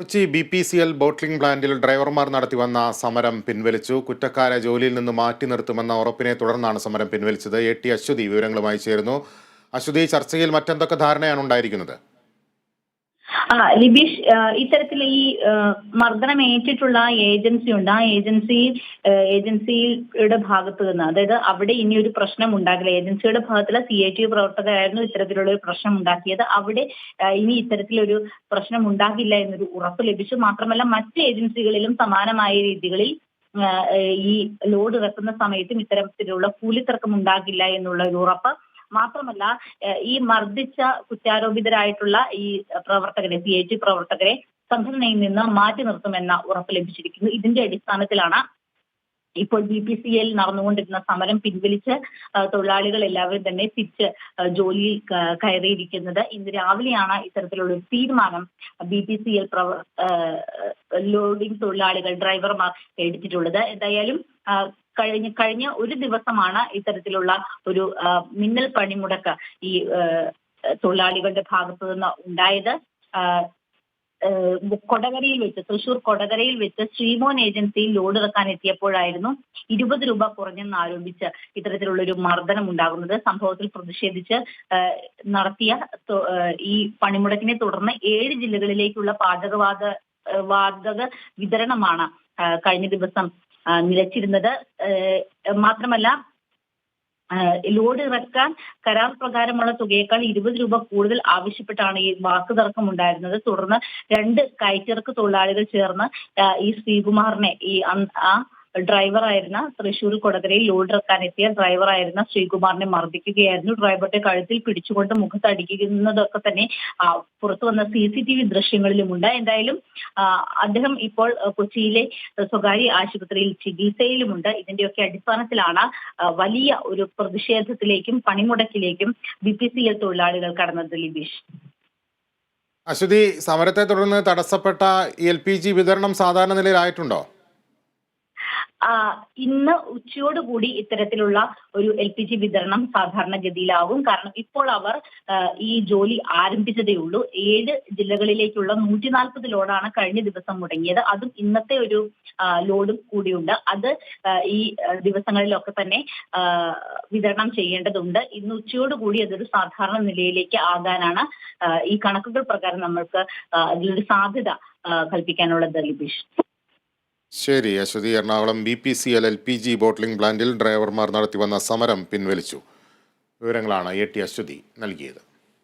Kochi B P C L bottling പ്ലാന്റിൽ ഡ്രൈവർമാർ നടത്തി വന്ന സമരം പിൻവലിച്ചു. കുറ്റക്കാരെ ജോലിയിൽ നിന്ന് മാറ്റി നിർത്തുമെന്ന ഉറപ്പിനെ തുടർന്നാണ് സമരം പിൻവലിച്ചത്. എ ടി അശ്വതി വിവരങ്ങളുമായി ചേരുന്നു. അശ്വതി ചർച്ചയിൽ മറ്റെന്തൊക്കെ ധാരണയാണ് ഉണ്ടായിരിക്കുന്നത്? ആ ലിബീഷ് ഇത്തരത്തിൽ ഈ മർദ്ദനം ഏറ്റിട്ടുള്ള ഏജൻസി ഉണ്ട്. ആ ഏജൻസി ഏജൻസിയുടെ ഭാഗത്ത് നിന്ന് അതായത് അവിടെ ഇനി ഒരു പ്രശ്നം ഉണ്ടാകില്ല. ഏജൻസിയുടെ ഭാഗത്തുള്ള സി ഐ ടി പ്രവർത്തകരായിരുന്നു ഇത്തരത്തിലുള്ള ഒരു പ്രശ്നം ഉണ്ടാക്കിയത്. അവിടെ ഇനി ഇത്തരത്തിലൊരു പ്രശ്നം ഉണ്ടാകില്ല എന്നൊരു ഉറപ്പ് ലഭിച്ചു. മാത്രമല്ല മറ്റ് ഏജൻസികളിലും സമാനമായ രീതികളിൽ ഈ ലോഡ് ഇറക്കുന്ന സമയത്തും ഇത്തരത്തിലുള്ള കൂലിത്തർക്കം ഉണ്ടാകില്ല എന്നുള്ള ഒരു ഉറപ്പ് മാത്രമല്ല ഈ മർദ്ദിച്ച കുറ്റാരോപിതരായിട്ടുള്ള ഈ പ്രവർത്തകരെ സി ഐ ടി പ്രവർത്തകരെ സംഘടനയിൽ നിന്ന് മാറ്റി നിർത്തുമെന്ന ഉറപ്പ് ലഭിച്ചിരിക്കുന്നു. ഇതിന്റെ അടിസ്ഥാനത്തിലാണ് ഇപ്പോൾ ബി പി സി എൽ നടന്നുകൊണ്ടിരുന്ന സമരം പിൻവലിച്ച് തൊഴിലാളികൾ എല്ലാവരും തന്നെ തിരിച്ച് ജോലിയിൽ കയറിയിരിക്കുന്നത്. ഇന്ന് രാവിലെയാണ് ഇത്തരത്തിലുള്ള ഒരു തീരുമാനം ബി പി സി എൽ പ്രവ ലോഡിംഗ് തൊഴിലാളികൾ ഡ്രൈവർമാർ എടുത്തിട്ടുള്ളത്. എന്തായാലും കഴിഞ്ഞ കഴിഞ്ഞ ഒരു ദിവസമാണ് ഇത്തരത്തിലുള്ള ഒരു മിന്നൽ പണിമുടക്ക് ഈ തൊഴിലാളികളുടെ ഭാഗത്തു നിന്ന് ഉണ്ടായത്. കൊടകരയിൽ വെച്ച് തൃശൂർ കൊടകരയിൽ വെച്ച് ശ്രീമോൻ ഏജൻസിയിൽ ലോഡ് ഇറക്കാൻ എത്തിയപ്പോഴായിരുന്നു ഇരുപത് രൂപ കുറഞ്ഞെന്ന് ആരോപിച്ച് ഇത്തരത്തിലുള്ള ഒരു മർദ്ദനം ഉണ്ടാകുന്നത്. സംഭവത്തിൽ പ്രതിഷേധിച്ച് നടത്തിയ ഈ പണിമുടക്കിനെ തുടർന്ന് ഏഴ് ജില്ലകളിലേക്കുള്ള പാചകവാത വാതക വിതരണമാണ് കഴിഞ്ഞ ദിവസം നിലച്ചിരുന്നത്. മാത്രമല്ല ലോഡ് ഇറക്കാൻ കരാർ പ്രകാരമുള്ള തുകയേക്കാൾ ഇരുപത് രൂപ കൂടുതൽ ആവശ്യപ്പെട്ടാണ് ഈ വാക്ക് തർക്കം ഉണ്ടായിരുന്നത്. തുടർന്ന് രണ്ട് കയറ്റിറക്ക് തൊഴിലാളികൾ ചേർന്ന് ഈ ശ്രീകുമാറിനെ ഈ ആ ഡ്രൈവറായിരുന്ന തൃശൂർ കൊടകരയിൽ ലോഡ് ഇറക്കാൻ എത്തിയ ഡ്രൈവറായിരുന്ന ശ്രീകുമാറിനെ മർദ്ദിക്കുകയായിരുന്നു. ഡ്രൈവറുടെ കഴുത്തിൽ പിടിച്ചുകൊണ്ട് മുഖത്ത് അടിക്കുന്നതൊക്കെ തന്നെ പുറത്തു വന്ന സി സി ടി വി ദൃശ്യങ്ങളിലുമുണ്ട്. എന്തായാലും അദ്ദേഹം ഇപ്പോൾ കൊച്ചിയിലെ സ്വകാര്യ ആശുപത്രിയിൽ ചികിത്സയിലുമുണ്ട്. ഇതിന്റെയൊക്കെ അടിസ്ഥാനത്തിലാണ് വലിയ ഒരു പ്രതിഷേധത്തിലേക്കും പണിമുടക്കിലേക്കും ബി പി സി എൽ തൊഴിലാളികൾ കടന്നത് ലിബീഷ്. അശ്വതി സമരത്തെ തുടർന്ന് തടസ്സപ്പെട്ട എൽ പി ജി വിതരണം സാധാരണ നിലയിലായിട്ടുണ്ടോ? ഇന്ന് ഉച്ചയോടുകൂടി ഇത്തരത്തിലുള്ള ഒരു എൽ പി ജി വിതരണം സാധാരണഗതിയിലാവും കാരണം ഇപ്പോൾ അവർ ഈ ജോലി ആരംഭിച്ചതേ ഉള്ളൂ. ഏഴ് ജില്ലകളിലേക്കുള്ള നൂറ്റി നാൽപ്പത് ലോഡാണ് കഴിഞ്ഞ ദിവസം മുടങ്ങിയത്. അതും ഇന്നത്തെ ഒരു ലോഡും കൂടിയുണ്ട്. അത് ഈ ദിവസങ്ങളിലൊക്കെ തന്നെ വിതരണം ചെയ്യേണ്ടതുണ്ട്. ഇന്ന് ഉച്ചയോടുകൂടി അതൊരു സാധാരണ നിലയിലേക്ക് ആകാനാണ് ഈ കണക്കുകൾ പ്രകാരം നമ്മൾക്ക് അതിലൊരു സാധ്യത കൽപ്പിക്കാനുള്ള കൽപ്പിക്കാനുള്ളത് ലിബീഷ് ശരി Aswathi Ernakulam B P C L L P G bottling പ്ലാന്റിൽ ഡ്രൈവർമാർ നടത്തിവന്ന സമരം പിൻവലിച്ചു. വിവരങ്ങളാണ് എ ടി അശ്വതി നൽകിയത്.